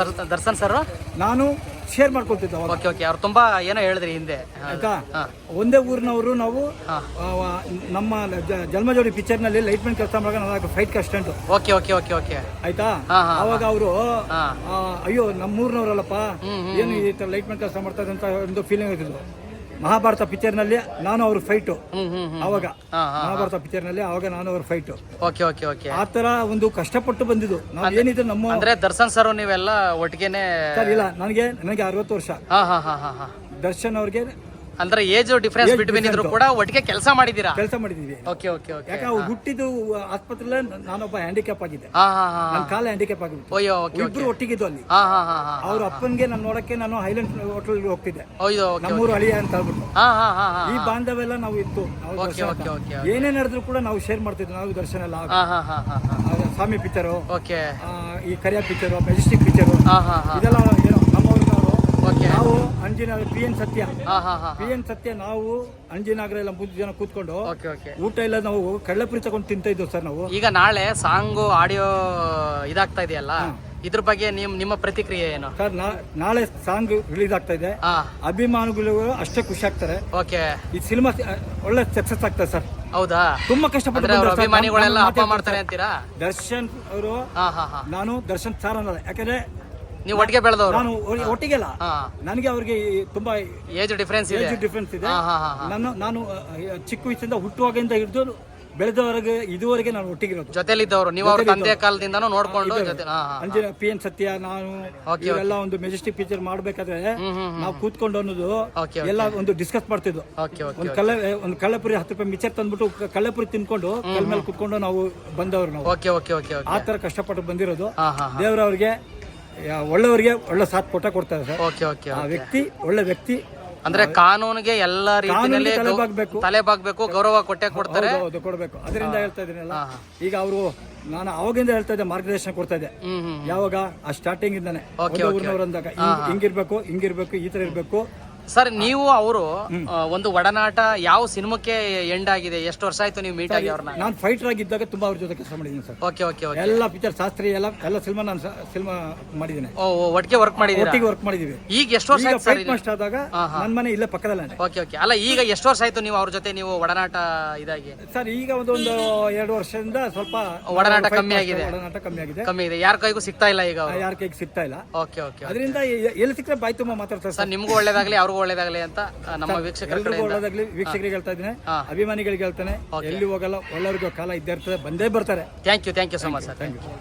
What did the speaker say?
Sir Darshan sir? ನಾನು share ಮಾಡ್ಕೊಳ್ತಿದ್ದೆ ಅವಾಗ. Okay okay. ಅವ್ರು ತುಂಬಾ ಏನೋ ಹೇಳಿದ್ರಿ ಹಿಂದೆ. ಆಯ್ತಾ? ಒಂದೇ ಊರಿನವರು ನಾವು ನಮ್ಮ ಆ, ಜೋಡಿ ನಮ್ಮ ಜ- ಲೈಟ್ ಲೈಟ್ಮೆಂಟ್ ಕೆಲಸ ಮಾಡುವಾಗ ನಾನು ಫೈಟ್ ಕಷ್ಟಂಟು ಓಕೆ ಓಕೆ ಓಕೆ ಓಕೆ. ಆಯ್ತಾ? ಹಾ, ಹಾ, ಅವಾಗ ಅವರು ಅಯ್ಯೋ ಅಯ್ಯೋ ನಮ್ಮೂರ್ನವ್ರಲ್ಲಪ್ಪ ಏನು ಈ ತರ ಲೈಟ್ಮೆಂಟ್ ಕೆಲಸ ಮಾಡ್ತಾರೆ ಅಂತ ಒಂದು ಫೀಲಿಂಗ್ ಇರ್ತಿದ್ರು ಮಹಾಭಾರತ ಪಿಕ್ಚರ್ನಲ್ಲಿ ನಾನು ಅವ್ರ ಫೈಟು ಅವಾಗ ಮಹಾಭಾರತ ಪಿಕ್ಚರ್ನಲ್ಲಿ ಅವಾಗ ನಾನು ಅವ್ರ ಫೈಟು ಓಕೆ ಓಕೆ ಓಕೆ. ಆ ತರ ಒಂದು ಕಷ್ಟಪಟ್ಟು ಬಂದಿದ್ದು. ನಾವು ಏನಿದ್ರು ನಮ್ಮ ಅಂದ್ರೆ ದರ್ಶನ್ ಸರ್ ನೀವೆಲ್ಲ ಒಟ್ಟಿಗೆನೆ ಸರ್ ಇಲ್ಲ ನನಗೆ ನನಗೆ ಅರವತ್ತು ವರ್ಷ. ದರ್ಶನ್ ಅವ್ರಿಗೆ ಅಂದ್ರೆ ಏಜ್ ಡಿಫರೆನ್ಸ್ ಬಿಟ್ವೀನ್ ಇದ್ರು ಕೂಡ ಒಟ್ಟಿಗೆ ಕೆಲಸ ಮಾಡಿದೀರಾ ಕೆಲಸ ಮಾಡಿದೀವಿ ಓಕೆ ಓಕೆ ಓಕೆ ಯಾಕೆ ಅವ್ರು ಹುಟ್ಟಿದ್ದು ಆಸ್ಪತ್ರೆಲ್ಲ ನಾನೊಬ್ಬ ಹ್ಯಾಂಡಿಕ್ಯಾಪ್ ಆಗಿದ್ದೆ ಹಾ ಹಾ ಹಾ ನನ್ನ ಕಾಲ ಹ್ಯಾಂಡಿಕ್ಯಾಪ್ ಆಗಿತ್ತು ಅಯ್ಯೋ ಓಕೆ ಇಬ್ರು ಒಟ್ಟಿಗಿದ್ದು ಅಲ್ಲಿ ಹಾ ಹಾ ಹಾ ಹಾ ಅವ್ರ ಅಪ್ಪನ್ಗೆ ನಾನು ನೋಡಕ್ಕೆ ನಾನು ಹೈಲ್ಯಾಂಡ್ ಹೋಟೆಲ್ ಹೋಗ್ತಿದ್ದೆ ಅಯ್ಯೋ ಓಕೆ ನಮ್ಮೂರು ಅಳಿಯ ಅಂತ ಹೇಳ್ಬಿಟ್ಟು ಹಾ ಹಾ ಹಾ ಹಾ ಈ ಬಾಂಧವ್ಯ ನಾವು ಇತ್ತು ನಾವು ಓಕೆ ದರ್ಶನ ಓಕೆ ಅಂತ. ಓಕೆ ಏನೇ ನಡೆದ್ರು ಕೂಡ ನಾವು ಶೇರ್ ಮಾಡ್ತಿದ್ವಿ ನಾವು ದರ್ಶನ ಎಲ್ಲ ಹಾ ಹಾ ಹಾ ಹಾ ಸ್ವಾಮಿ ಪಿಕ್ಚರು ಓಕೆ ಈ ಕರಿಯ ಪಿಚರು ಮೆಜೆಸ್ಟಿಕ್ ಪಿಚರು ಹಾ ಹಾ ಹಾ ಇದೆಲ್ಲ ಏನೋ ನಮ್ಮವ್ರದವರು ಓಕೆ ನಾವು ಅಂಜಿನ ಪಿ ಎನ್ ಸತ್ಯ. ಹಾ ಹಾ ಹಾ ಪಿ ಎನ್ ಸತ್ಯ ನಾವು ಅಂಜಿನಗರ ಎಲ್ಲ ಮೂರು ಜನ ಕೂತ್ಕೊಂಡು ಓಕೆ ಓಕೆ. ಊಟ ಎಲ್ಲ ನಾವು ಕಳ್ಳಪುರಿ ತಗೊಂಡು ತಿಂತ ಇದ್ವಿ ಸರ್ ನಾವು. ಈಗ ನಾಳೆ ಸಾಂಗು ಆಡಿಯೋ ಇದಾಗ್ತಾ ಇದೆಯಲ್ಲ? ಇದ್ರ ಬಗ್ಗೆ ನಿಮ್ ನಿಮ್ಮ ಪ್ರತಿಕ್ರಿಯೆ ಏನು? ಸರ್ ನಾಳೆ ಸಾಂಗ್ ರಿಲೀಸ್ ಆಗ್ತಾ ಇದೆ. ಅಭಿಮಾನಿಗಳು ಅಷ್ಟೇ ಖುಷಿ ಆಗ್ತಾರೆ. ಓಕೆ. ಈ ಸಿನಿಮಾ ಒಳ್ಳೆ ಸಕ್ಸಸ್ ಆಗ್ತದೆ ಸರ್. ಹೌದಾ? ತುಂಬಾ ಕಷ್ಟಪಟ್ಟು. ಅಭಿಮಾನಿಗಳೆಲ್ಲ ಮಾಡ್ತಾರೆ ಅಂತೀರಾ? ದರ್ಶನ್ ಅವರು ಹಾ ಹಾ ಹಾ. ನಾನು ದರ್ಶನ್ ಸಾರ್ ಅನ್ನೋದು. ಯಾಕಂದ್ರೆ ನೀವು ಒಟ್ಟಿಗೆ ಬೆಳೆದವರು? ನಾನು ಒ- ಒಟ್ಟಿಗೆ ಅಲ್ಲ ಹಾ. ನನಗೆ ಅವ್ರಿಗೆ ಈ ತುಂಬಾ ಏಜ್ ಡಿಫ್ರೆನ್ಸ್ ಇದೆ. ಏಜ್ ಡಿಫ್ರೆನ್ಸ್ ಇದೆ. ಹಾ ಹಾ ಹಾ ಹಾ. ನಾನು ನಾನು ಚಿಕ್ಕ ವಯಸ್ಸಿಂದ ಹುಟ್ಟುವಾಗಿಂದ ಹಿಡಿದು ಬೆಳೆದವರೆಗೆ ಇದುವರೆಗೆ ನಾನು ಒಟ್ಟಿಗೆ ಇರೋದು ಜೊತೆಲಿ ಇದ್ದವರು ನೀವು ಅವ್ರ ತಂದೆ ಕಾಲದಿಂದನೂ ನೋಡ್ಕೊಂಡು ಜೊತೆ ಹಾ ಹಾ ಅಂಜನ ಪಿ ಎನ್ ಸತ್ಯ ನಾನು ಇವೆಲ್ಲ ಒಂದು ಮೆಜೆಸ್ಟಿಕ್ ಪಿಕ್ಚರ್ ಮಾಡ್ಬೇಕಾದ್ರೆ ಹ್ಮ್ ಹ್ಮ್ ನಾವು ಕೂತ್ಕೊಂಡು ಅನ್ನೋದು ಎಲ್ಲ ಒಂದು ಡಿಸ್ಕಸ್ ಮಾಡ್ತಿದ್ವು ಓಕೆ ಓಕೆ ಒಂದು ಕಳ್ಳ ಒಂದು ಕಳ್ಳಪುರಿ ಹತ್ತು ರೂಪಾಯಿ ಮಿಚರ್ ತಂದ್ಬಿಟ್ಟು ಕ- ಕಳ್ಳಪುರಿ ತಿನ್ಕೊಂಡು ಕಲ್ ಮೇಲೆ ಕುತ್ಕೊಂಡು ನಾವು ಬಂದವರು ನಾವು. ಓಕೆ ಓಕೆ ಓಕೆ ಓಕೆ ಆ ತರ ಕಷ್ಟಪಟ್ಟು ಬಂದಿರೋದು. ಹಾ ಹಾ ಹಾ. ದೇವರವ್ರಿಗೆ ಯಾ- ಒಳ್ಳೆಯವರಿಗೆ ಒಳ್ಳೆ ಸಾಥ್ ಕೊಟ್ಟ ಕೊಡ್ತಾರೆ ಸರ್. ಓಕೆ ಓಕೆ ಆ ವ್ಯಕ್ತಿ ಒಳ್ಳೆ ವ್ಯಕ್ತಿ. ಅಂದ್ರೆ ಕಾನೂನಿಗೆ ಎಲ್ಲ ರೀತಿಯಲ್ಲಿ ತಲೆ ಬಾಗ್ಬೇಕು ತಲೆ ಬಾಗ್ಬೇಕು ಗೌರವ ಕೊಟ್ಟೆ ಕೊಡ್ತಾರೆ. ಹೌದು, ಹೌದು ಕೊಡ್ಬೇಕು. ಅದರಿಂದ ಹೇಳ್ತಾ ಇದೀನಲ್ಲ ಹಾ. ಈಗ ಅವರು ನಾನು ಅವಾಗಿಂದ ಹೇಳ್ತಾ ಇದ್ದೆ ಮಾರ್ಗದರ್ಶನ ಕೊಡ್ತಾ ಇದ್ದೆ. ಯಾವಾಗ? ಆ ಸ್ಟಾರ್ಟಿಂಗ್ ಇಂದಾನೆ. ಓಕೆ, ಒಂದೇ ಊರಿನವ್ರು ಅಂದಾಗ ಹಿಂಗ್- ಹಿಂಗಿರ್ಬೇಕು ಹಿಂಗಿರ್ಬೇಕು ಈ ತರ ಇರ್ಬೇಕು. ಸರ್ ನೀವು ಅವರು ಒಂದು ಒಡನಾಟ ಯಾವ ಸಿನಿಮಾಕ್ಕೆ ಎಂಡ್ ಆಗಿದೆ? ಎಷ್ಟು ವರ್ಷ ಆಯ್ತು ನೀವು ಮೀಟ್ ಆಗಿ ಅವ್ರನ್ನ? ನಾನು ಫೈಟರ್ ಆಗಿದ್ದಾಗ ತುಂಬಾ ಅವ್ರ ಜೊತೆ ಕೆಲಸ ಮಾಡಿದ್ದೀನಿ ಸರ್. ಓಕೆ ಓಕೆ ಓಕೆ ಎಲ್ಲ ಪಿಕ್ಚರ್ ಶಾಸ್ತ್ರಿ ಎಲ್ಲ ಎಲ್ಲ ಸಿನಿಮಾ ನಾನು ಸಿನಿಮಾ ಮಾಡಿದ್ದೀನಿ. ಓ ಒಟ್ಟಿಗೆ ವರ್ಕ್ ಮಾಡಿದ್ದೀನಿ ಒಟ್ಟಿಗೆ ವರ್ಕ್ ಮಾಡಿದೀವಿ ಈಗ ಎಷ್ಟು ವರ್ಷ ಆಯ್ತು ಸರ್ ಫೈಟ್ ಮಾಸ್ಟರ್ ಆದಾಗ ನನ್ನ ಮನೆ ಇಲ್ಲೇ ಪಕ್ಕದಲ್ಲೇ ಓಕೆ ಓಕೆ ಅಲ್ಲ ಈಗ ಎಷ್ಟು ವರ್ಷ ಆಯ್ತು ನೀವು ಅವ್ರ ಜೊತೆ ನೀವು ಒಡನಾಟ ಇದಾಗಿ? ಸರ್ ಈಗ ಒಂದು ಒಂದು ಎರಡು ವರ್ಷದಿಂದ ಸ್ವಲ್ಪ ಒಡನಾಟ ಕಮ್ಮಿ ಆಗಿದೆ. ಒಡನಾಟ ಕಮ್ಮಿ ಆಗಿದೆ. ಕಮ್ಮಿ ಇದೆ. ಯಾರ ಕೈಗೂ ಸಿಗ್ತಾ ಇಲ್ಲ ಈಗ ಯಾರ ಕೈಗೆ ಸಿಗ್ತಾ ಇಲ್ಲ. ಓಕೆ ಓಕೆ ಅದರಿಂದ ಎಲ್ಲಿ ಸಿಕ್ಕರೆ ಬಾಯಿ ತುಂಬ ಮಾತಾಡ್ತಾರೆ ಸರ್ ಸರ್. ನಿಮ್ಗೂ ಒಳ್ಳೇದಾಗ್ಲಿ ಅವ್ರಿಗೂ ಒಳ್ಳೇದಾಗ್ಲಿ ಅಂತ ನಮ್ಮ ವೀಕ್ಷಕರ ಒಳ್ಳೇದಾಗ್ಲಿ. ವೀಕ್ಷಕರಿಗೆ ಹೇಳ್ತಾ ಇದ್ದೀನಿ. ಅಭಿಮಾನಿಗಳಿಗೆ ಹೇಳ್ತಾನೆ. ಎಲ್ಲಿ ಹೋಗಲ್ಲ ಒಳ್ಳೆಯವ್ರಿಗೆ ಕಾಲ ಇದ್ದೇ ಇರ್ತದೆ ಬಂದೇ ಬರ್ತಾರೆ. Thank you thank you so much sir thank you